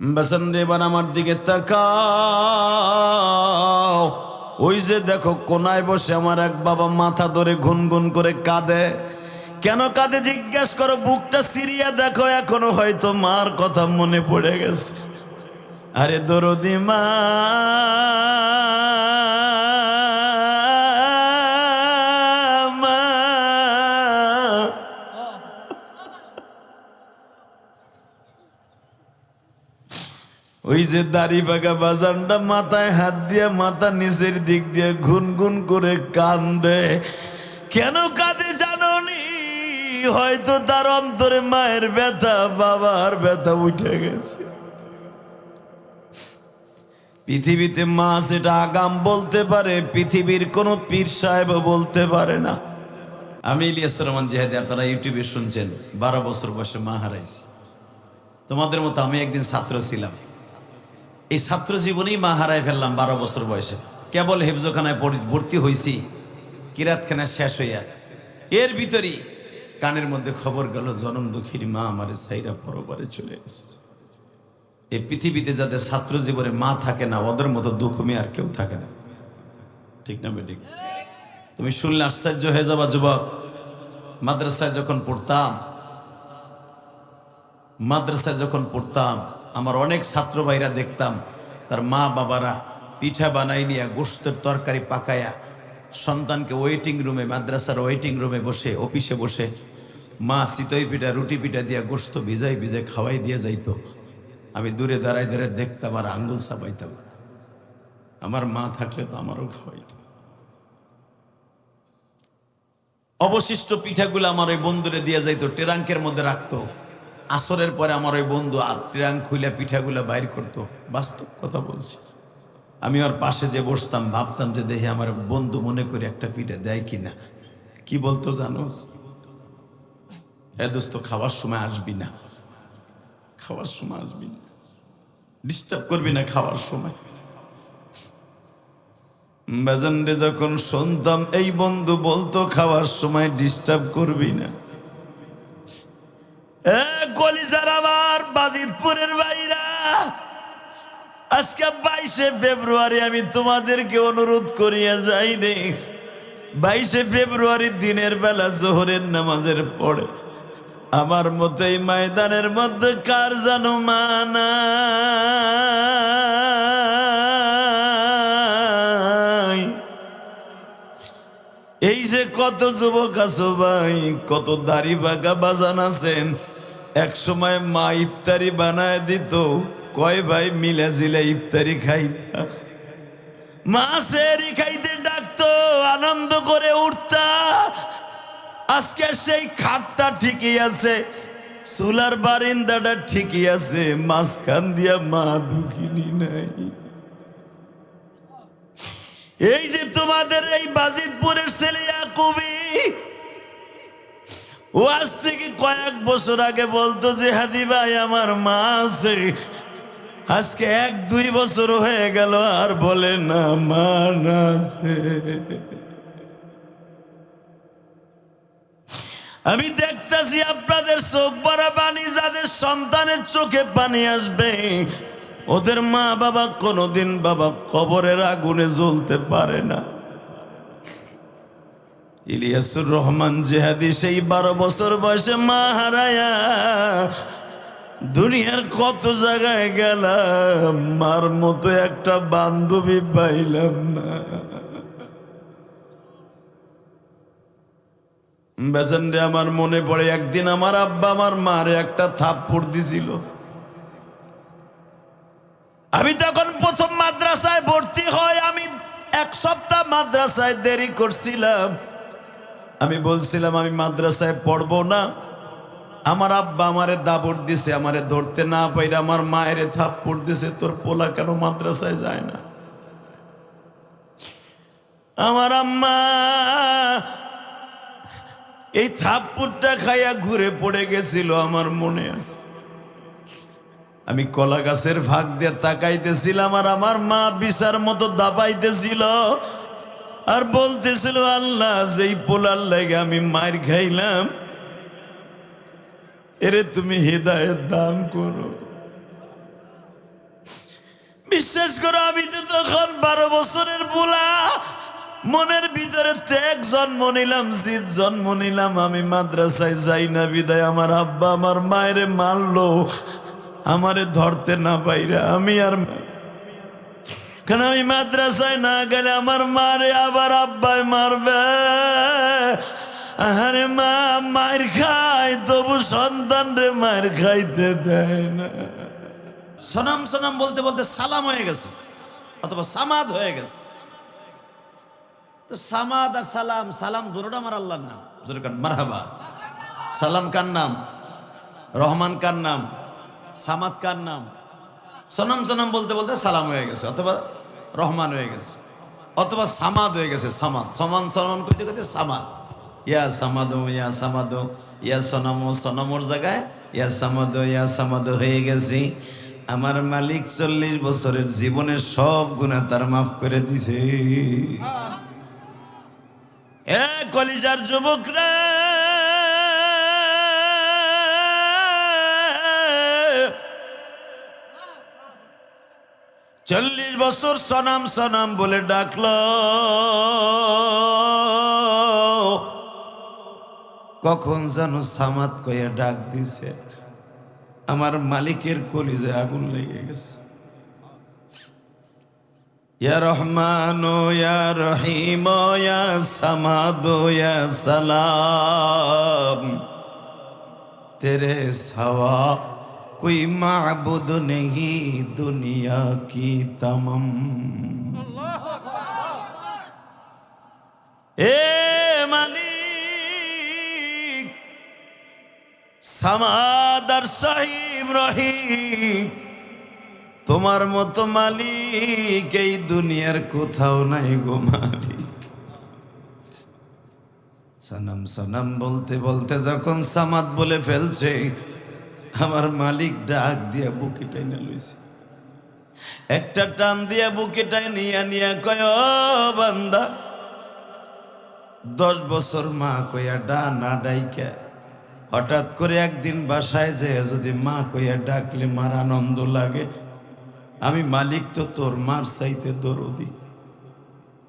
বেসন এবার আমার দিকে তাকাও। ওই যে দেখো, কোনায় বসে আমার এক বাবা মাথা ধরে গুনগুন করে কাঁদে। কেন কাঁদে জিজ্ঞেস করো, বুকটা সিরিয়া দেখো, এখনও হয়তো মার কথা মনে পড়ে গেছে। আরে দরদি মা মা। ওই যে দাড়ি বাগা বাজানটা মাথায় হাত দিয়ে মাথা নিচের দিক দিয়ে ঘুন ঘুন করে কান্দে। কেন কাঁদে জাননি? হয়তো তার অন্তরে মায়ের ব্যথা, বাবার ব্যথা উঠে গেছে। পৃথিবীতে মা সেটা আগাম বলতে পারে, পৃথিবীর কোনো পীর সাহেব বলতে পারে না। আমি ইলিয়াস রহমান জেহাদি, আপনারা ইউটিউবে শুনছেন, বারো বছর বয়সে মা হারাইছি। তোমাদের মতো আমি একদিন ছাত্র ছিলাম। এই ছাত্র জীবনেই মা হারাই ফেললাম বারো বছর বয়সে। কেবল হেফজোখানায় ভর্তি হয়েছি কিরাতখানা শেষ হইয়া। এর ভিতরই কানের মধ্যে খবর গেল, জনম দুঃখীর মা আমার সাইরা পরবারে চলে গেছে। এই পৃথিবীতে যাদের ছাত্র জীবনে মা থাকে না, ওদের মতো দুঃখমী আর কেউ থাকে না। ঠিক না বেঠিক? তুমি শুনলে আশ্চর্য হয়ে যাবা, যুবক। মাদ্রাসায় যখন পড়তাম, মাদ্রাসায় যখন পড়তাম আমার অনেক ছাত্র ভাইরা দেখতাম, তার মা বাবারা পিঠা বানাই নিয়ে গোস্তের তরকারি পাকায়া সন্তানকে ওয়েটিং রুমে মাদ্রাসার ওয়েটিং রুমে বসে অফিসে বসে, মা চিতই পিঠা, রুটি পিঠা দিয়া গোস্ত ভিজাই ভিজাই খাওয়াই দিয়ে যাইতো। আমি দূরে দাঁড়ায় দাঁড়ায় দেখতাম আর আঙ্গুল চাপাইতাম। আমার মা থাকলে তো আমারও খাওয়াইত। অবশিষ্ট পিঠাগুলো আমার ওই বন্ধুরে দিয়ে যাইতো, টেরাঙ্কের মধ্যে রাখতো। আসরের পরে আমার ওই বন্ধু আর ট্রাঙ্ক খুলে পিঠাগুলো বাইর করতো। বাস্তব কথা বলছি। আমি ওর পাশে যে বসতাম, ভাবতাম যে দেখে আমার বন্ধু মনে করে একটা পিঠা দেয় কি না কি বলতো জানোস এ দোস্ত, খাওয়ার সময় আসবি না। খাওয়ার সময় আসবি না। ডিস্টার্ব করবি না খাওয়ার সময়। বাজানরে যখন শুনতাম, এই বন্ধু বলতো খাওয়ার সময় ডিস্টার্ব করবি না। কলিজার আবার বাজিতপুরের বাইরা আজকে বাইশে ফেব্রুয়ারি আমি তোমাদেরকে অনুরোধ করিয়া যাইনি। বাইশে ফেব্রুয়ারি দিনের বেলা জোহরের নামাজের পরে। আমার মতো ময়দানের মধ্যে কার জানো মানাই এই যে কত যুবক আছো ভাই, কত দাড়ি বাগা বাজান আছেন। এক সময় মা ইফতারি বানায় দিত, কয় ভাই, মিলে জিলে ইফতারি খাইতা সেরি খাইতে ডাকতো, আনন্দ করে উঠতা। আজকে সেই খাটটা ঠিকই আছে, চুলার বারিন্দাটা ঠিকই আছে, মাঝখান দিয়া মা ঢুকিনি নাই। এই যে তোমাদের এই বাজিতপুরের ছেলে কবি ও আজ থেকে কয়েক বছর আগে বলতো যে, হাদি ভাই, আমার মা আছে। আজকে এক দুই বছর হয়ে গেল, আর বলে না, মা না আছে। আমি দেখতেছি আপনাদের চোখ পানি, যাদের সন্তানের চোখে পানি আসবে। ওদের মা বাবা কোনোদিন বাবা কবরের আগুনে জ্বলতে পারে না। ইলিয়াসুর রহমান জেহাদি সেই বারো বছর বয়সে মা হারায়া দুনিয়ার কত জায়গায় গেলাম, মার মতো একটা বান্ধবী পাইলাম না। বেসেন্ডে আমার মনে পড়ে, একদিন আমার আব্বা, আমার মারে একটা থাপ্পড় দিছিল। আমি তখন প্রথম মাদ্রাসায় ভর্তি হয় আমি এক সপ্তাহ মাদ্রাসায় দেরি করছিলাম। আমি বলছিলাম, আমি মাদ্রাসায় পড়ব না। আমার আব্বা আমারে দাবর দিছে, আমারে ধরতে না পাইলে আমার মায়ের থাপ্পড় দিছে, তোর পোলা কেন মাদ্রাসায় যায় না? আমার আম্মা, এই থাপ্পুরটা খাইয়া ঘুরে পড়ে গেছিল, আমার মনে আছে। আমি কলা গাছের ভাগ দিয়ে তাকাইতেছিলাম আর আমার মা বিচার মতো দাবাইতেছিল আর বলতেছিল, আল্লাহ, যেই পোলার লাগে আমি মার খাইলাম, এরে তুমি হৃদয়ের দান করো। বিশ্বাস করো, আমি তো তখন বারো বছরের বুলা মনের ভিতরে ত্যাগ জন্ম নিলাম, জিদ জন্ম নিলাম, আমি মাদ্রাসায় যাই না, বিদায় আমার আব্বা আমার মায়ের মারলো। আমারে ধরতে না পাইরা আমি আর কেন আমি মাদ্রাসায় না গেলে আমার মারে আবার আব্বাই মারবে? আরে মা মায়ের খায় তবু সন্তান রে মায়ের খাইতে দেয় না। সনাম সনাম বলতে বলতে সালাম হয়ে গেছে অথবা সামাদ হয়ে গেছে। তো সামাদ আর সালাম সালাম দুটোটা আমার আল্লাহর নাম। মারহাবা। সালাম কার নাম? রহমান কার নাম? সামাদ কার নাম? সনাম সনাম বলতে বলতে সালাম হয়ে গেছে, অথবা রহমান হয়ে গেছে, অথবা সামাদ হয়ে গেছে, সামাদ। সমান সমান করতে করতে সামাদ। ইয়া সামাদো ইয়া সামাদো, ইয়া সনামো, সনমোর জায়গায়, ইয়া সামাদো ইয়া সামাদো হয়ে গেছি। আমার মালিক চল্লিশ বছরের জীবনের সব গুণা তার মাফ করে দিছে। এ কলিজার যুবক চল্লিশ বছর সনাম সনাম বলে ডাকল। কখন যেন সামাত কয়ে ডাক দিছে, আমার মালিকের কলিজে আগুন লেগে গেছে। ইয়া রহমান, ইয়া রহিম, ইয়া সামাদ, ইয়া সালাম, তেরে সওয়া کوئی معبود نہیں دنیا کی تمام اے مالک সামাদার সাহিব রহিম তোমার মতো মালিক এই দুনিয়ার কোথাও নাই গো মালিক। সানাম সানাম বলতে বলতে যখন সামাদ বলে ফেলছে আমার মালিক ডাক দিয়া বুকে টাইনা লইছে। একটা টান দিয়া বুকে নিয়া নিয়া কয়, "ও বান্দা, দশ বছর মা কইয়া ডা না ডাইকা। হঠাৎ করে একদিন বাসায় যেয়ে যদি মা কইয়া ডাকলে মার আনন্দ লাগে। আমি মালিক তো তোর মার চাইতে দরদি।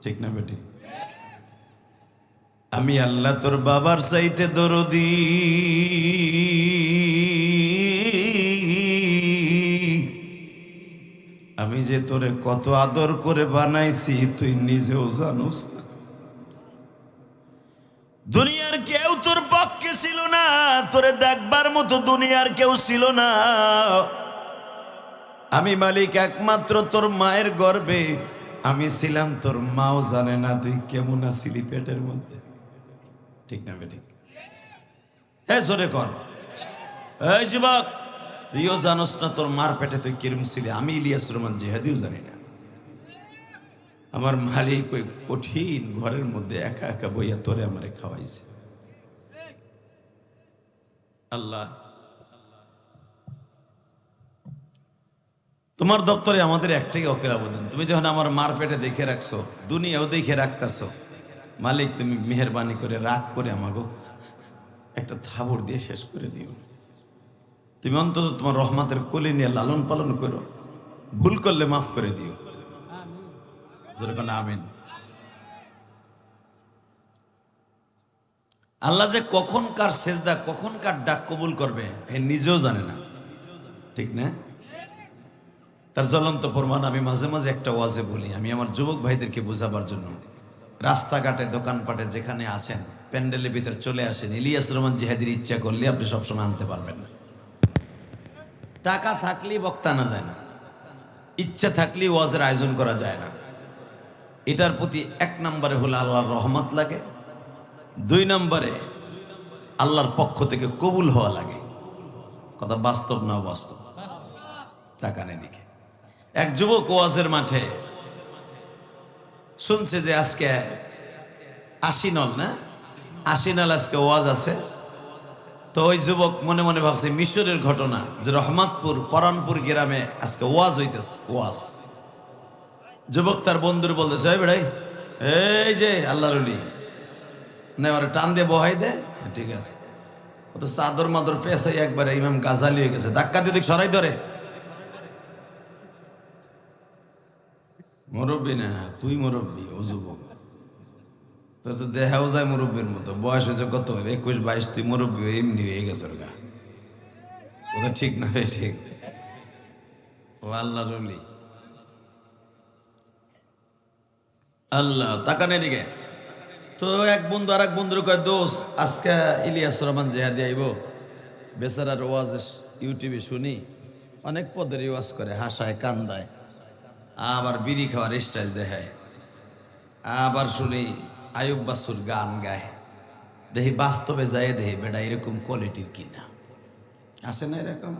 ঠিক না বেটি? আমি আল্লাহ তোর বাবার চাইতে দরদি। আমি যে তোরে কত আদর করে বানাইছি, তুই নিজেও জানোস দুনিয়ার কেউ তোর পক্ষে ছিল না, তোরে দেখবার মতো দুনিয়ার কেউ ছিল না। আমি মালিক একমাত্র তোর মায়ের গর্বে, আমি ছিলাম তোর মাও জানে না তুই কেমন আছিলি পেটের মধ্যে। ঠিক না বেঠিক হ্যাঁ জোরে কর। এই যুবক তুইও জানোস না, তোর মার পেটে তুই কিরম ছিলি? আমি ইলিয়াস রহমান জেহাদিও জানি না। আমার মালিক ওই কঠিন ঘরের মধ্যে একা একা বইয়া তোরে আমারে খাওয়াইছে। আল্লাহ, তোমার দপ্তরে আমাদের একটাই অকের আবেদন তুমি যখন আমার মার পেটে দেখে রাখছো, দুনিয়াও দেখে রাখতেছো, মালিক তুমি মেহরবানি করে রাগ করে আমাগো একটা থাবর দিয়ে শেষ করে দিও। তুমি অন্তত তোমার রহমাতের কোলে নিয়ে লালন পালন করো। ভুল করলে মাফ করে দিও। আমিন। আল্লাহ যে কখন কার সেজদা, কখন কার ডাক কবুল করবে, এ নিজেও জানে না। ঠিক না? তার জ্বলন্ত প্রমাণ আমি মাঝে মাঝে একটা ওয়াজে বলি। আমি আমার যুবক ভাইদেরকে বোঝাবার জন্য। রাস্তাঘাটে, দোকানপাটে যেখানে আছেন, প্যান্ডেলের ভিতরে চলে আসেন, ইলিয়াস রহমান জেহাদির ইচ্ছা করলে আপনি সবসময় আনতে পারবেন না। টাকা থাকলেই বক্তা আনা যায় না। ইচ্ছা থাকলেই ওয়াজের আয়োজন করা যায় না। এটার প্রতি এক নম্বরে হলো আল্লাহর রহমত লাগে। দুই নম্বরে আল্লাহর পক্ষ থেকে কবুল হওয়া লাগে। কথা বাস্তব না বাস্তব টাকা নেই দিকে এক যুবক ওয়াজের মাঠে শুনছে যে আজকে আশি নল, না? আশি নল আজকে ওয়াজ আছে। তো ওই যুবক মনে মনে ভাবছে মিশরের ঘটনা যে রহমাতপুর পরানপুর গ্রামে আজকে ওয়াজ হইতেছে ওয়াজ। যুবক তার বন্ধুর বলতেছে এই বেড়াই এই যে আল্লাহর অলি না টান দিয়ে বহাই দে। হ্যাঁ, ঠিক আছে। ও তো চাদর মাদর পেঁচাই একবারে ইমাম গাজালি হয়ে গেছে ধাক্কা দিয়ে দিক সরাই ধরে। মুরব্বী না তুই মুরব্বী ও যুবক। তো দেখাও যায় মুরব্বীর মতো। বয়স হয়েছে কত একুশ, বাইশ তুই মুরব্বী এমনি হয়ে গেছে গা ওটা ঠিক না ভাই ঠিক। ও আল্লাহ রলি আল্লাহ, তাকান এদিকে। তো এক বন্ধু আর এক বন্ধুর কয় দোষ আজকে ইলিয়াস রহমান জেহাদি আইব। বেচারার ওয়াজ ইউটিউবে শুনি, অনেক পদের ওয়াজ করে, হাসায়, কান্দায়। আবার বিড়ি খাওয়ার স্টাইল দেখায়। আবার শুনি আয়ুব বাসুর গান গায়। দেখি বাস্তবে যায়, দেখি বেটা এরকম কোয়ালিটির কিনা। আছে না এরকম?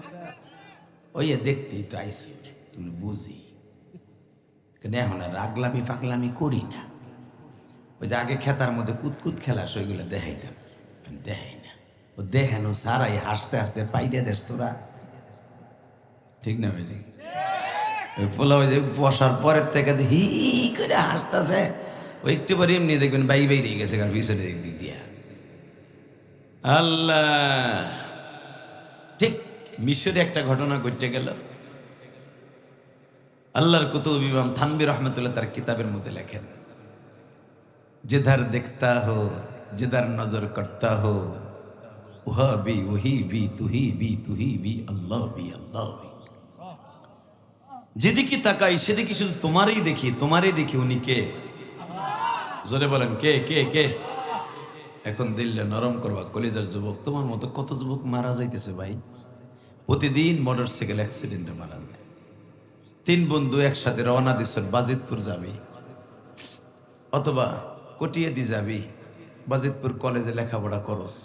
ওই দেখতেই তো আইসি, তুমি বুঝি। কিন্তু এখন আর আগলামি ফাগলামি করি না। ওই যে আগে খেতার মধ্যে কুতকুত খেলা ওইগুলো দেখাইতাম। আমি দেখাই না। ও দেখানো সারাই হাসতে হাসতে পাই দিয়ে দেশ তোরা। ঠিক না ঠিক ওই পোলা ওই যে বসার পরের থেকে হি করে হাসতেছে। ও একটু পরে এমনি দেখবেন বাই বাই রয়ে গেছে কারণ পিছনে দিক দিয়া আল্লাহ! ঠিক মিশরে একটা ঘটনা ঘটতে গেল। আল্লাহর কুতুব ইমাম থানবির রহমতুল্লাহ তার কিতাবের মধ্যে লেখেন জেধার দেখতা হো জেদার নজর করতা হো উহা বি ওহি বি তুহি বি তুহি বি আল্লাহ বি আল্লাহ বি। যেদিকে তাকাই সেদিকে শুধু তোমারই দেখি তোমারই দেখি উনি কে? জোরে বলেন, কে কে কে? এখন দিল্লে নরম করবা, কলেজের যুবক। তোমার মতো কত যুবক মারা যাইতেছে ভাই? প্রতিদিন মোটর সাইকেল অ্যাক্সিডেন্টে মারা যায়। তিন বন্ধু একসাথে রওনা দিচ্ছেন বাজিতপুর যাবি। অথবা কটিয়ে দি যাবি, বাজিতপুর কলেজে লেখাপড়া করস।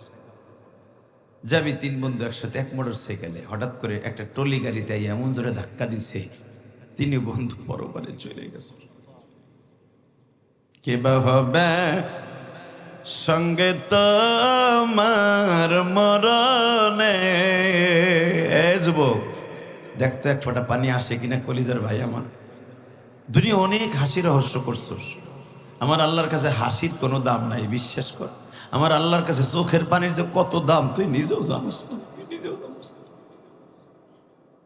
যাবি তিন বন্ধু একসাথে এক মোটর সাইকেলে হঠাৎ করে একটা টলি গাড়িতে এমন জোরে ধাক্কা দিছে তিনি বন্ধু পরপারে চলে গেছে। কে বা হবে? সঙ্গে তোমার মরণে। যুবক, দেখতো এক ফোঁটা পানি আসে কিনা কলিজার ভাই আমার। দুনিয়া অনেক হাসি রহস্য করছোস আমার আল্লাহর কাছে হাসির কোনো দাম নাই, বিশ্বাস কর। আমার আল্লাহর কাছে চোখের পানির যে কত দাম, তুই নিজেও জানিস না, তুই নিজেও না।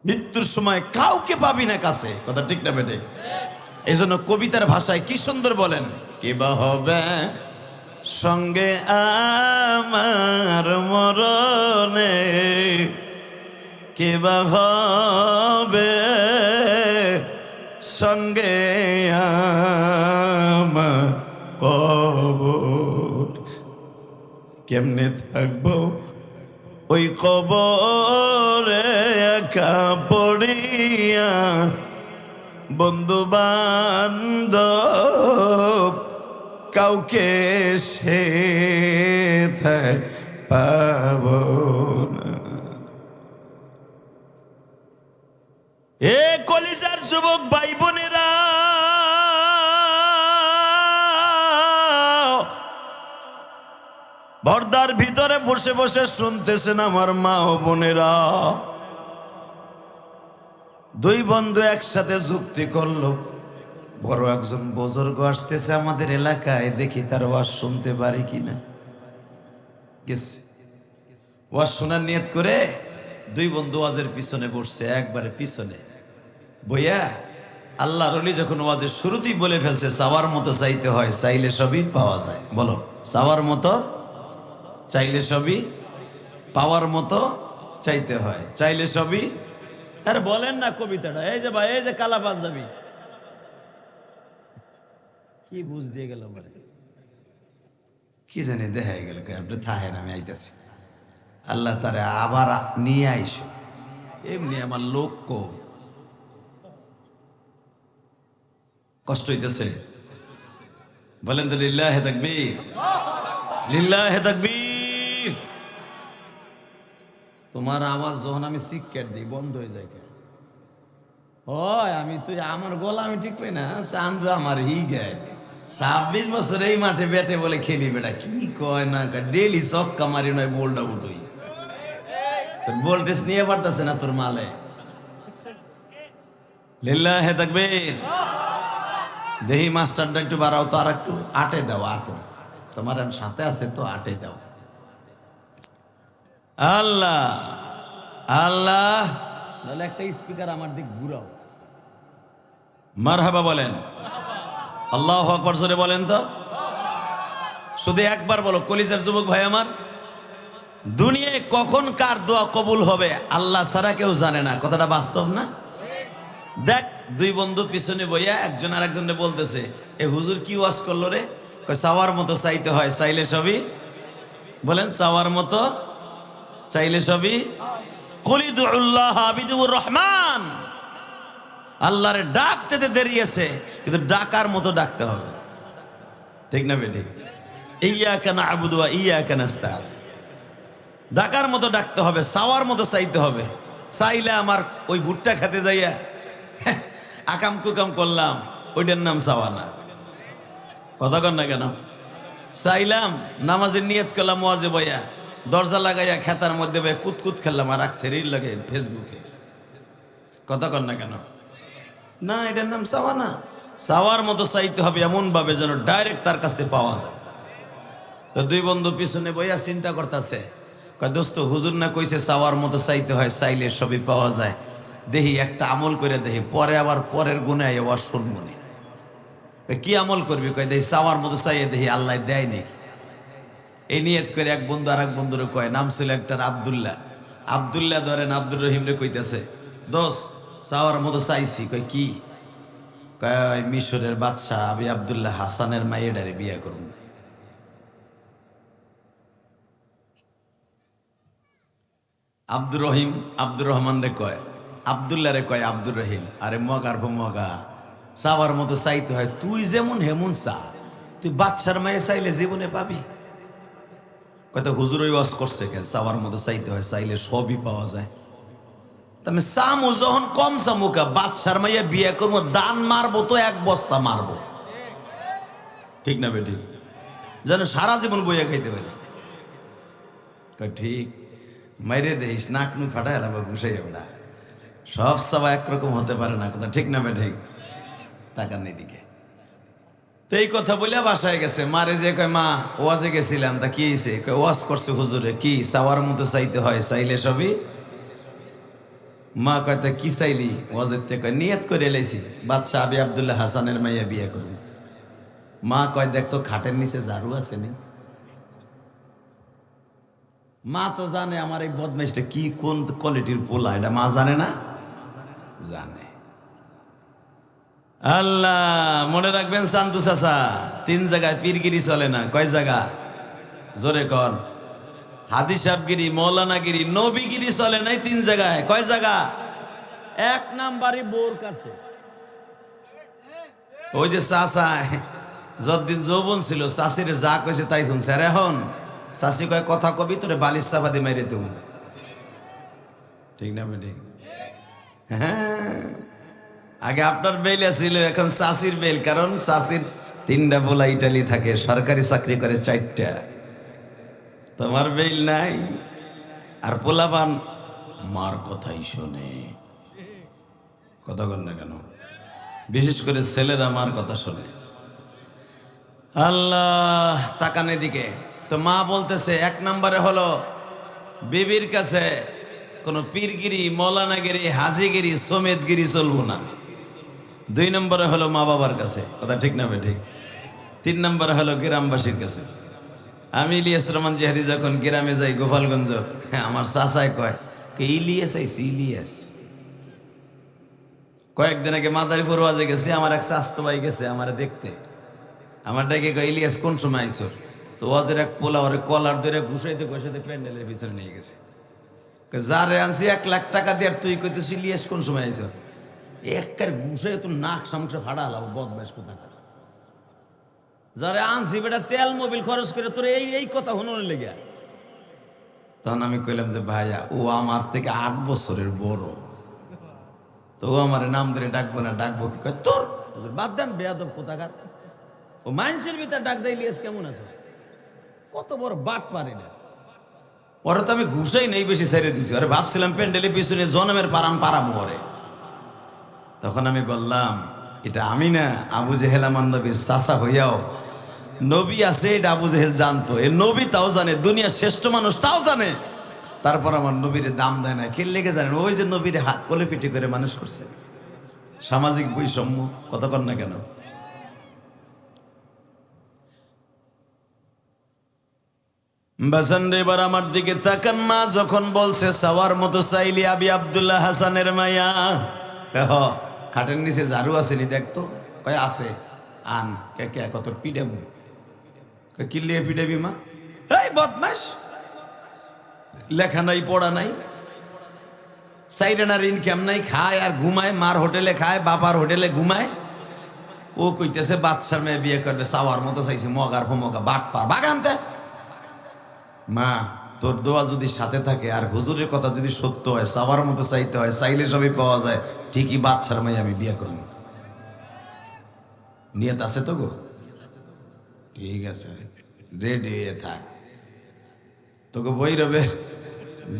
মৃত্যুর সময় কাউকে পাবি না কাছে। কথা ঠিক না বেটে? এই জন্য কবিতার ভাষায় কি সুন্দর বলেন? কে বা হবে সঙ্গে আমার মরণে? কে বা হবে সঙ্গে আমার কেমনে থাকব? ওই কবরে একা পড়িয়া বন্ধু বান্ধব কাউকে সে পাব এ কলিজার যুবক ভাই বোনেরা পর্দার ভিতরে বসে বসে শুনতেছেন আমার মা ও বোনেরা। দুই বন্ধু একসাথে যুক্তি করল। বড় একজন বুজুর্গ আসতেছে আমাদের এলাকায়, দেখি তার ওয়াজ শুনতে পারি কিনা। গেছে। ওয়াজ শোনার নিয়ত করে দুই বন্ধু ওয়াজের পিছনে বসছে, একবারে পিছনে। বইয়া আল্লাহ রলি যখন ওয়াজের শুরুতেই বলে ফেলছে, চাওয়ার মতো চাইতে হয়, চাইলে সবই পাওয়া যায়। বলো, চাওয়ার মতো, চাইলে সবই, পাওয়ার মতো চাইতে হয়। চাইলে সবই আরে বলেন না কবিতাটা, এই যে ভাই, এই যে কালা পাঞ্জাবি। কি বুঝ দিয়ে গেল মানে কি জানি, দেখা গেল আপনি থাহেন আমি আইতাছি। আল্লাহ তারে আবার নিয়ে আইস। এমনি আমার লোক কম। কষ্ট হইতেছে। বলেন তো, লিল্লাহ তাকবীর। লিল্লাহ তাকবীর। তোমার আওয়াজ যখন আমি সিক্কেট দিই, বন্ধ হয়ে যায় কেন? হয়, আমি তুই আমার গলা আমি ঠিক পাই না চান্দ আমার হি গায়। ছাব্বিশ বছর এই মাঠে ব্যাটে বলে খেলি বেটা, কি কয় না ডেলি চক্কা মারি নয়, বলটা উঠোই। তোর টেস্ট নিয়ে পারতেছে না তোর মালে? লিল্লাহ হে তাকবীর। দেহি মাস্টারটা একটু বাড়াও তো, আর একটু আটে দাও, আটো। তোমার সাথে আছে তো, আটে দাও। আল্লাহ আল্লাহ। নাহলে একটা স্পিকার আমার দিক ঘুরাও। মারহাবা বলেন। আল্লাহ আকবর জোরে বলেন তো। শুধু একবার বলো কলিজার যুবক ভাই আমার দুনিয়ায় কখন কার দোয়া কবুল হবে আল্লাহ ছাড়া কেউ জানে না। কথাটা বাস্তব না? দেখ দুই বন্ধু পিছনে বইয়া একজন আর একজনে বলতেছে এ হুজুর কি ওয়াজ করল রে? কয় চাওয়ার মতো চাইতে হয় চাইলে সবই বলেন চাওয়ার মতো চাইলে সবই? কলিদুল্লাহ হাবিদুর রহমান। আল্লাহরে ডাকতে দেরি আছে, কিন্তু ডাকার মতো ডাকতে হবে। ঠিক না বেটি? ইয়া কেন আবুদুয়া ইয়া কেন ডাকার মতো ডাকতে হবে, চাওয়ার মতো চাইতে হবে। চাইলে আমার ওই ভুট্টা খেতে যাইয়া আকাম কুকাম করলাম, ওইটার নাম চাওয়া না। কথা কর না কেন? চাইলাম, নামাজের নিয়ত করলাম ওয়াজে বইয়া দরজা লাগাইয়া খেতার মধ্যে বইয়া কুতকুত খেললাম আর রাখছে রিল লাগে ফেসবুকে। কথা কর না কেন? না এটার নাম চাওয়া না। চাওয়ার মতো চাইতে হবে এমন ভাবে যেন ডাইরেক্ট তার কাছ থেকে পাওয়া যায়। তো দুই বন্ধু পিছনে বইয়া চিন্তা করতেছে কয় দোস্ত হুজুর না কইছে চাওয়ার মতো চাইতে হয় চাইলে সবই পাওয়া যায়। দেখি একটা আমল করে দেখি পরে আবার পরের গুণে আবার শুনব নি। কয়, কি আমল করবি? কয় দেখি চাওয়ার মতো চাইয়ে দেখি আল্লাহ দেয় নাকি এই নিয়ত করে এক বন্ধু আর এক বন্ধুরে কয়, নাম ছিল একটার আবদুল্লাহ। আবদুল্লাহ ধরেন আব্দুর রহিম রে কইতেছে দোষ চাওয়ার মতো চাইছি। কয়, কি? কয় মিশরের বাদশাহ আবি আবদুল্লাহ হাসানের মাইয়েডারে বিয়ে করুন। আব্দুর রহিম আব্দুর রহমান রে কয় আবদুল্লাহ রে কয়, আব্দুর রহিম, আরে মগার মগা, চাওয়ার মতো চাইতে হয়। তুই যেমন হেমন চা, তুই বাচ্চার মায়ে চাইলে জীবনে পাবি? কয়তো হুজুর ওয়াজ করছে কেন? চাওয়ার মতো চাইতে হয়, চাইলে সবই পাওয়া যায়। তুমি চামু, যখন কম চামুকা বাচ্চার মাইয়া বিয়ে করব, দান মারবো তো এক বস্তা মারবো। ঠিক না বেঠিক যেন সারা জীবন বইয়া খাইতে পারি। ঠিক, মাইরে দেখিস নাক নু ফাটাই এলাম ঘুষাই ওটা সব সবাই একরকম হতে পারে না। কথা ঠিক না বেঠিক তাকার নেই দিকে তো এই কথা বলে বাসায় গেছে। মারে যে কয়, মা, ওয়াজে গেছিলাম। তা কি হয়েছে ওয়াজ করছে হুজুরে। কি? চাওয়ার মতো চাইতে হয়, চাইলে সবই? মা কয় কি চাইলি? ওয়াজের থেকে কয়, নিয়ত করে এলাইছি বাদশাহ আবি আবদুল্লাহ হাসানের মাইয়া বিয়ে করব মা কয়, দেখ তো, খাটের নিচে ঝাড়ু আছে নি? মা তো জানে আমার এই বদমাইশটা কি, কোন কোয়ালিটির পোলা, এটা মা জানে না? জানে। আল্লাহ, মনে রাখবেন শান্তু চাষা তিন জায়গায় পীরগিরি চলে না। কয় জায়গা? জোরে কন হাদি সাহেবগিরি, মৌলানাগিরি, নবীগিরি চলে নাই তিন জায়গায়। কয় জায়গা? এক নাম্বারই বোর কাছে। ওই যে চাষা যতদিন যৌবন ছিল চাষির যা কইছে তাই শুনছে। আর এখন চাষি কয়, কথা কবি, তোরে বালিশ চাপাদি মেরে তুমি ঠিক না ঠিক হ্যাঁ। আগে আপনার বেল ছিল, এখন চাষির বেল কারণ চাষির তিনটা বোলা ইটালি থাকে, সরকারি চাকরি করে চারটা। তোমার বেল নাই? আর পোলাপান, মার কথাই শোনে। কথা কর না কেন? বিশেষ করে ছেলেরা মার কথা শোনে। আল্লাহ তাকানের দিকে তো মা বলতেছে, এক নম্বরে হলো, বিবির কাছে কোনো পীরগিরি, মৌলানাগিরি, হাজিগিরি, সমেতগিরি চলবো না। দুই নম্বরে হলো মা বাবার কাছে, কথা ঠিক না ঠিক তিন নম্বরে হলো গ্রামবাসীর কাছে। আমি ইলিয়াস রহমান জেহাদি যখন গ্রামে যাই, গোপালগঞ্জ হ্যাঁ আমার চাচায় কয় ইলিয়াস আইসি, ইলিয়াস? কয়েকদিন আগে মাদারীপুর ওয়াজে গেছে, আমার এক স্বাস্থ্য ভাই গেছে আমার দেখতে। আমার ডাকে কয়, ইলিয়াস, কোন সময় আইসর তো ওয়াজের এক পোলা ওরে কলার ধরে ঘুষাইতে ঘুষাইতে প্যান্ডেলের ভিতরে নিয়ে গেছে। যারে আনছি এক লাখ টাকা দিয়ে তুই কইতেছি ইলিয়াস কোন সময় আইসর একবার ঘুষাই তো নাক সামসে ফাড়া হলাম বদমাইশ কোথাকার? যারে আনছি বেটা, তেল মোবিল খরচ করে তোর এই এই কথা হনোর লেগে তখন আমি কইলাম যে, ভাইয়া, ও আমার থেকে আট বছরের বড়। তো ও আমার নাম ধরে ডাকবো না, ডাকবো কি কয়, তোর, তোদের বাদ দেন, বেয়াদব কোথাকার? ও মানুষের ভিতরে ডাক দেয়, ইলিয়াস, কেমন আছে? কত বড় বাট পারে না। পরে তো আমি ঘুষাই নেই বেশি ছেড়ে দিছি। আরে ভাবছিলাম প্যান্ডেলের পিছনে জনমের পারান পারাম মরে তখন আমি বললাম, এটা আমি না, আবু জেহেল আমার নবীর চাষা হইয়াও। নবী আছে, এটা আবু জেহেল জানতো। এ নবী তাও জানে, দুনিয়ার শ্রেষ্ঠ মানুষ তাও জানে। তারপর আমার নবীর দাম দেয় না, কে লেগে জানেন? ওই যে নবীর হাত কোলে পিটি করে মানুষ করছে। সামাজিক বৈষম্য কতক্ষণ না কেন? বাসান এবার আমার দিকে তাকান মা, যখন বলছে, সাওয়ার মতো চাইলি আবি আব্দুল্লাহ হাসানের মায়া? খাটের নিচে ঝাড়ু আসেনি দেখতো কয় আছে। আন কে কে কত পিডাবো? কয়, কি লিয়ে পিডাবি মা? এই বদমাস! লেখা নাই পড়া নাই। সাইরেনার ইনকাম নাই খায় আর ঘুমায় মার হোটেলে খায় বাবার হোটেলে ঘুমায়। ও কইতেছে বাচ্চার মেয়ে বিয়ে করবে চাওয়ার মতো চাইছে মগার ফমগা বাট পার বাগানতে। মা তোর দোয়া যদি সাথে থাকে আর হুজুরের কথা যদি সত্য হয় চাওয়ার মতো চাইতে হয়, চাইলে সবই পাওয়া যায়, ঠিকই বাচ্চার মেয়ে আমি বিয়ে করব। নিয়ত আছে তো গো? ঠিক আছে রেডি হয়ে থাক। তোকে বই বৈরবের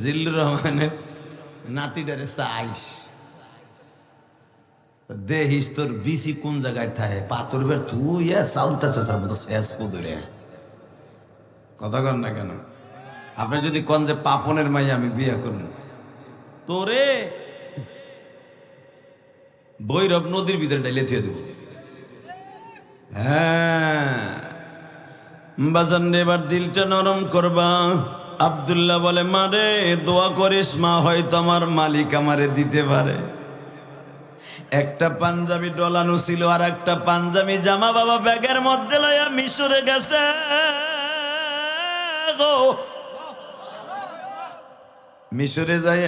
জিল্লুর রহমানের নাতিটারে চাইস। দেহিস তোর বিসি কোন জায়গায় থাকে পাথর বের, তুই সাউথ চাচার মতো শেষ কথা কন না কেন? আপনি যদি কন যে পাপনের মাই আমি বিয়ে করুন তোরে বৈরব নদীর ভিতরে ডাইলে থুয়ে দেব। হ্যাঁ। বাজান এবার দিলটা নরম করবা। আবদুল্লাহ বলে মারে দোয়া করিস মা, হয়তো আমার মালিক আমারে দিতে পারে। একটা পাঞ্জাবি ডলানো ছিল, আর একটা পাঞ্জাবি জামা বাবা ব্যাগের মধ্যে লইয়া মিশরে গেছে। গো মিশরে যায়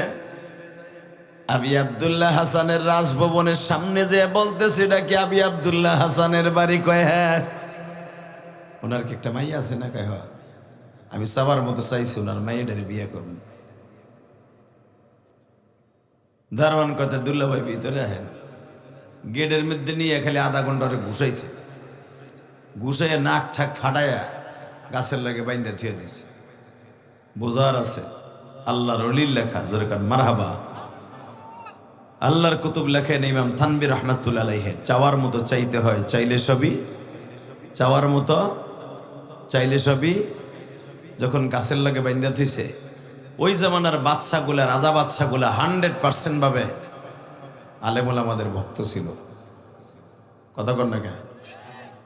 আবি আব্দুল্লাহ হাসানের রাজভবনের সামনে যে বলতেছে, এটা কি আবি আবদুল্লাহ হাসানের বাড়ি? কয় হ্যাঁ। ওনার কি একটা মাই আছে না? কয়। আমি সবার মতো চাইছি ওনার মাইয়েটারে বিয়ে করুন। দারোয়ান কথা দুল্লা ভাই ভিতরে আহেন। গেটের মধ্যে নিয়ে খালি আধা ঘণ্টা ওরে ঘুষাইছে। ঘুষাইয়া নাক ঠাক ফাটাইয়া গাছের লাগে বাইন্দা থিয়ে দিছে। বোঝার আছে আল্লাহর অলির লেখা যেরকম মারহাবা। আল্লাহর কুতুব লেখেন ইমাম থানবির রহমাতুল্লাহ আলাইহে। চাওয়ার মতো চাইতে হয়, চাইলে সবই, চাওয়ার মতো, চাইলে সবই, যখন গাছের লাগে বাইন্দা থইছে। ওই জামানার বাদশাগুলা, রাজা বাদশাগুলা হান্ড্রেড পার্সেন্ট ভাবে আলেমুল আমাদের ভক্ত ছিল। কথা কর না কেন?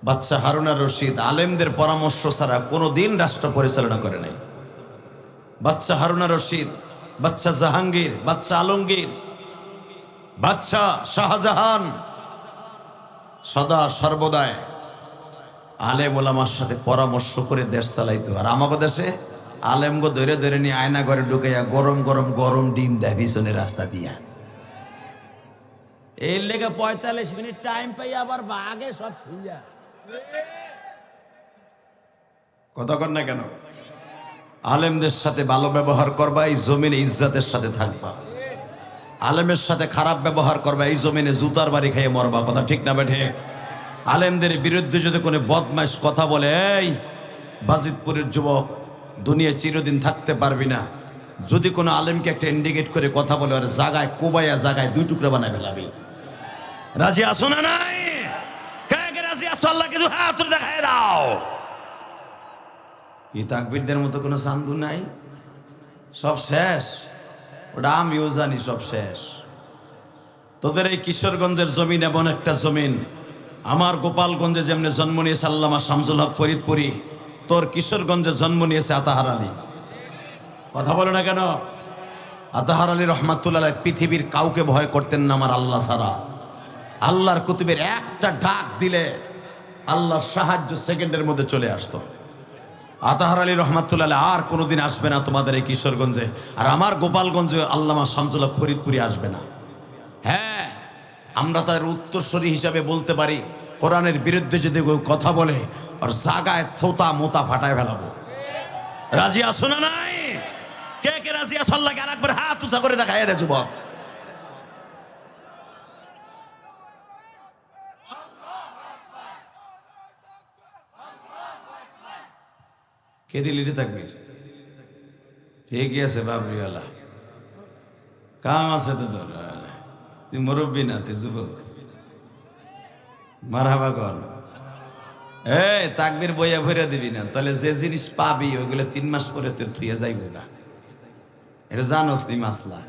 বাদশাহ হারুনা রশিদ আলেমদের পরামর্শ ছাড়া কোনো দিন রাষ্ট্র পরিচালনা করে নাই। বাদশাহ হারুনা রশিদ বাচ্চা জাহাঙ্গীর বাচ্চা আলমগীর বাচ্চা শাহজাহান সদা সর্বদায় আলেম ওলামার সাথে পরামর্শ করে দেশ চালাইতো আর আমাকে দেশে আলেমগো ধরে ধরে নিয়ে আয়না ঘরে ঢুকাইয়া গরম গরম গরম ডিম দেয় পিছনে রাস্তা দিয়া। এর লেগে পঁয়তাল্লিশ মিনিট টাইম পাই আবার আগে সব খুঁজা কথা কর না কেন? আলেমদের সাথে ভালো ব্যবহার করবা, এই জমিনে ইজ্জাতের সাথে থাকবা। আলেমের সাথে খারাপ ব্যবহার করবা, এই জমিনে জুতার বাড়ি খেয়ে মরবা, কথা ঠিক না বেঠে? আলেমদের বিরুদ্ধে যদি কোনো বদমাইশ কথা বলে, এই বাজিতপুরের যুবক দুনিয়া চিরদিন থাকতে পারবি না। যদি কোনো আলেমকে একটা ইন্ডিকেট করে কথা বলে, আর জাগায়, কোবাইয়া জাগায় দুই টুকরা বানায় ফেলাবি। রাজি আসো না নাই? কে কে রাজি আসো আল্লাহ কিন্তু হাত দেখায় দাও। কি মতো কোনো সান্দু নাই? সব শেষ। ওটা আমিও জানি সব শেষ। তোদের এই কিশোরগঞ্জের জমিন এমন একটা জমিন। আমার গোপালগঞ্জে যেমনি জন্ম নিয়েছে আল্লামা শামসুল হক ফরিদপুরি, তোর কিশোরগঞ্জে জন্ম নিয়েছে আতাহার আলী। কথা বলে না কেন? আতাহার আলী রহমাতুল্লাহ পৃথিবীর কাউকে ভয় করতেন না আমার আল্লাহ ছাড়া। আল্লাহর কুতুবের একটা ডাক দিলে আল্লাহর সাহায্য সেকেন্ডের মধ্যে চলে আসতো। আতাহার আলী রহমাতুল্লাহ আর কোনোদিন আসবে না তোমাদের এই কিশোরগঞ্জে। আর আমার গোপালগঞ্জে আল্লামা শামসুল্লাহ ফরিদপুরি আসবে না। হ্যাঁ আমরা তার উত্তরস্বরী হিসাবে বলতে পারি, কোরআনের বিরুদ্ধে যদি কেউ কথা বলে আর জাগায় থোতা মোতা ফাটায় ফেলাবো। রাজি আসো না নাই? কে কে রাজি আসো আল্লাহকে আর একবার হাত উঁচা করে দেখাই দে যুবক। কে দিলি রে ঠিকই আছে বাবরিওয়ালা কাম আছে তো তোর তুই মুরব্বী না, তুই যুবক। মারহাবা কর। তাকবির বইয়া ভরে দিবি না, তাহলে যে জিনিস পাবি, ওইগুলো তিন মাস পরে তুই থুয়ে যাইব না। এটা জানোস তুই মাসলা।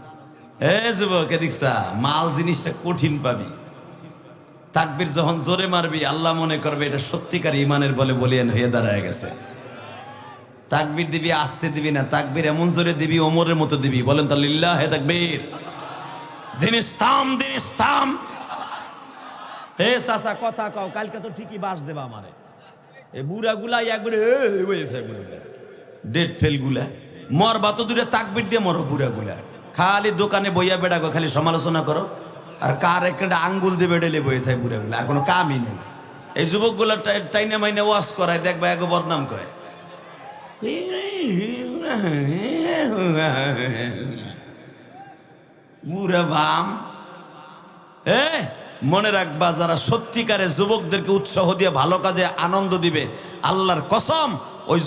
এ যুবক এদিকসা মাল জিনিসটা কঠিন পাবি। তাকবির যখন জোরে মারবি, আল্লাহ মনে করবে এটা সত্যিকার ইমানের বলে বলিয়ান হয়ে দাঁড়ায় গেছে। তাকবির দিবি, আসতে দিবি না, তাকবির এমন জোরে দিবি, ওমরের মতো দিবি। বলেন তো, লিল্লাহ হে তাকবীর। দিন ইস্তাম দিন ইস্তাম হে সাসা, কথা কও, কালকে তো ঠিকই বাস দেবা আমারে। এ বুড়া গুলাই একবারে ডেট ফেলগুলা। মরবা তো দূরে, তাকবির দিয়ে মরো বুড়া গুলা। খালি দোকানে বইয়া বেড়াগো খালি সমালোচনা করো। আর কার একটা আঙ্গুল দিয়ে বেড়েলে বইয়ে থাকে বুড়া গুলা। আর কোনো কামই নেই। এই যুবকগুলা টাইনে মাইনে ওয়াশ করায় দেখবা এক বদনাম করে। মনে রাখবা, যারা সত্যিকারে যুবকদেরকে উৎসাহ দিয়ে ভালো কাজে আনন্দ দিবে, আল্লাহর কসম, ওই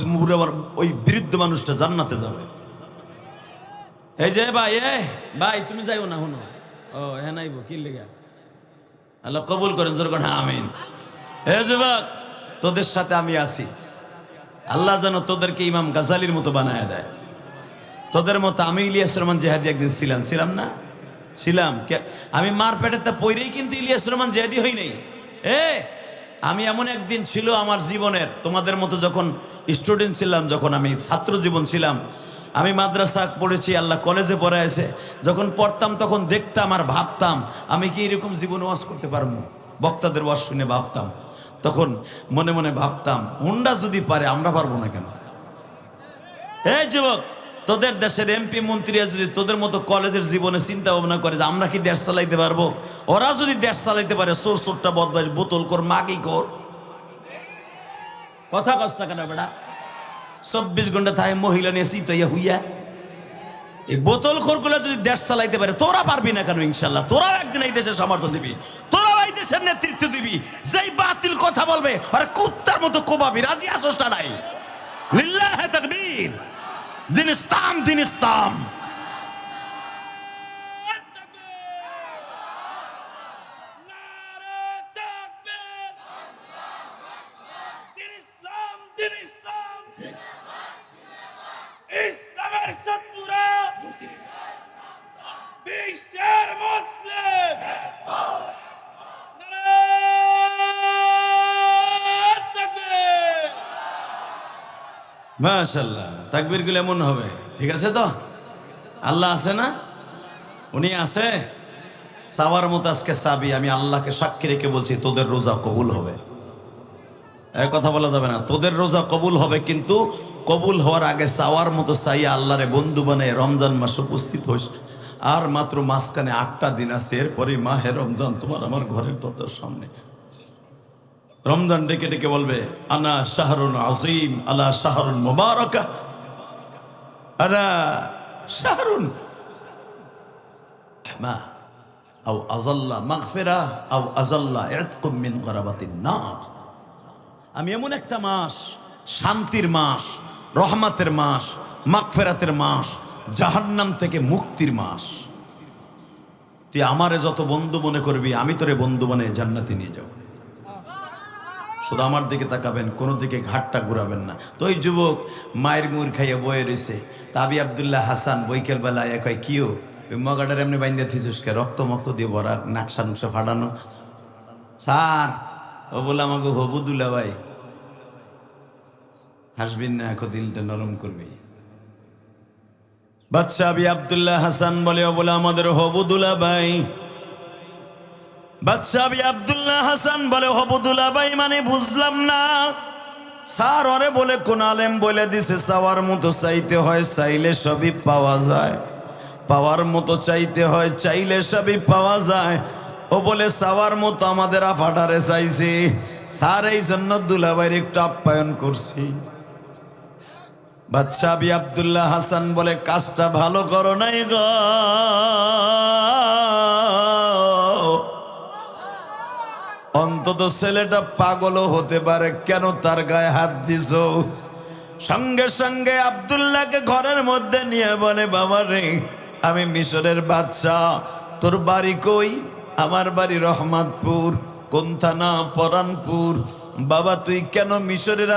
ওই বৃদ্ধ মানুষটা জান্নাতে যাবে। এই যে ভাই, এ, ভাই, তুমি যাইও না, শুনো। ও হ্যাঁ নাইবো, কি লেগে? আল্লাহ কবুল করেন, জোর আমিন। হে যুবক, তোদের সাথে আমি আছি। আল্লাহ যেন তোদেরকে ইমাম গাজালির মতো বানায় দেয়। তোদের মতো আমি ইলিয়াস রহমান জেহাদি একদিন ছিলাম। ছিলাম না? ছিলাম। আমি মার পেটেরটা পইরেই কিন্তু ইলিয়াস রহমান জেহাদি হই নাই। এ, আমি এমন একদিন ছিল আমার জীবনের, তোমাদের মতো যখন স্টুডেন্ট ছিলাম, যখন আমি ছাত্র জীবন ছিলাম, আমি মাদ্রাসা পড়েছি, আল্লাহ কলেজে পড়ে আছে যখন পড়তাম, তখন দেখতাম আর ভাবতাম, আমি কি এরকম জীবন ওয়াশ করতে পারব? বক্তাদের ওয়াশ শুনে ভাবতাম তখন মনে মনে ভাবতাম, হুন্ডা যদি পারে, আমরা পারব না কেন? এই যুবক, তোদের দেশের এমপি মন্ত্রীরা যদি তোদের মতো কলেজের জীবনে চিন্তা ভাবনা করে যে আমরা কি দেশ চালাইতে পারব, ওরা যদি দেশ চালাইতে পারে সোর সোরটা বদমাইশ, বোতল কর, মাগি কর। কথা কষ্ট কেন বেড়া চব্বিশ ঘণ্টা থাকে মহিলা নিয়ে চিতাইয়া হুইয়া। এই বোতল খোরগুলো যদি দেশ চালাইতে পারে, তোরা পারবি না কেন ইনশাল্লাহ? তোরাও একদিন এই দেশে সমর্থন দিবি। তোরাও এই দেশের নেতৃত্ব দিবি। যেই বাতিল কথা বলবে, আর কুত্তার মতো কোবাবি, রাজি আসোসটা নাই? লিল্লাহ তাকবীর। দিন ইসলাম দিন ইসলাম নারে তাকবীর দিন ইসলাম দিন ইসলাম ইসলামের শত্রুরা বিশ্বের মুসলিম নারে তাকবীর মাশাল্লাহ তাকবীরগুলো এমন হবে। ঠিক আছে তো? আল্লাহ আছে না? উনি আছে? সাওয়ার মতো আজকে সাবি, আমি আল্লাহকে সাক্ষী রেখে বলছি, তোদের রোজা কবুল হবে। এক কথা বলা যাবে না, তোদের রোজা কবুল হবে, কিন্তু কবুল হওয়ার আগে সাওয়ার মতো চাইয়া আল্লাহরে বন্ধু বানায় রমজান মাসে উপস্থিত হইস আর মাত্র মাঝখানে আটটা দিন আছে এরপরে মাহে রমজান তোমার আমার ঘরের দরজার সামনে। রমজান ডেকে ডেকে বলবে, আনা শাহরুন আজিম আলা শাহরুন মুবারকা। আনা শাহরুন। আও আজাল্লা মাগফিরা, আও আজাল্লা ইতকুম মিন গরাবাতিন নার। আমি এমন একটা মাস, শান্তির মাস, রহমাতের মাস, মাগফেরাতের মাস, জাহান্নাম থেকে মুক্তির মাস। তুই আমারে যত বন্ধু মনে করবি, আমি তোরে বন্ধু মনে জান্নাতে নিয়ে যাব। শুধু আমার দিকে তাকাবেন, কোনো দিকে ঘাটটা ঘুরাবেন না। তো ওই যুবক মায়ের মুর খাইয়ে বয়ে রয়েছে তাবি আবদুল্লাহ হাসান বৈকেল বেলায় এক হয় কিও ওই মগাটার এমনি বাইন্দা থিসুসকে রক্ত মক্ত দিয়ে ভরা নাকশা নুকশা ফাটানো? স্যার, ও বলে আমাকে হবুদুল্লা ভাই। হাসবিন না, এখন দিলটা নরম করবি। বাচ্চা আবি আবদুল্লাহ হাসান বলে, ও বলে আমাদের হবুদুল্লা ভাই। বাদশাবি আব্দুল্লাহ হাসান বলে হবুদুল্লাহ ভাই মানে বুঝলাম না। স্যার ওরে বলে, কোন আলেম বলে দিছে, চাওয়ার মতো চাইতে হয় চাইলে সবই পাওয়া যায়। পাওয়ার মতো চাইতে হয় চাইলে সবই পাওয়া যায়। ও বলে, চাওয়ার মতো আমাদের আফাটারে চাইছে। স্যার, এই জন্য দুলাভাইয়ের একটু আপ্যায়ন করছি। বাদশাবি আব্দুল্লাহ হাসান বলে, কাজটা ভালো করো নাই গো। অন্তত ছেলেটা পাগলও হতে পারে। কেন তার গায়ে হাত দিস সঙ্গে সঙ্গে আবদুল্লাহকে ঘরের মধ্যে নিয়ে বলে, বাবা রে, আমি মিশরের বাচ্চা তোর বাড়ি কই? আমার বাড়ি রহমাতপুর কোন থানা পরানপুর। বাবা, তুই কেন মিশরের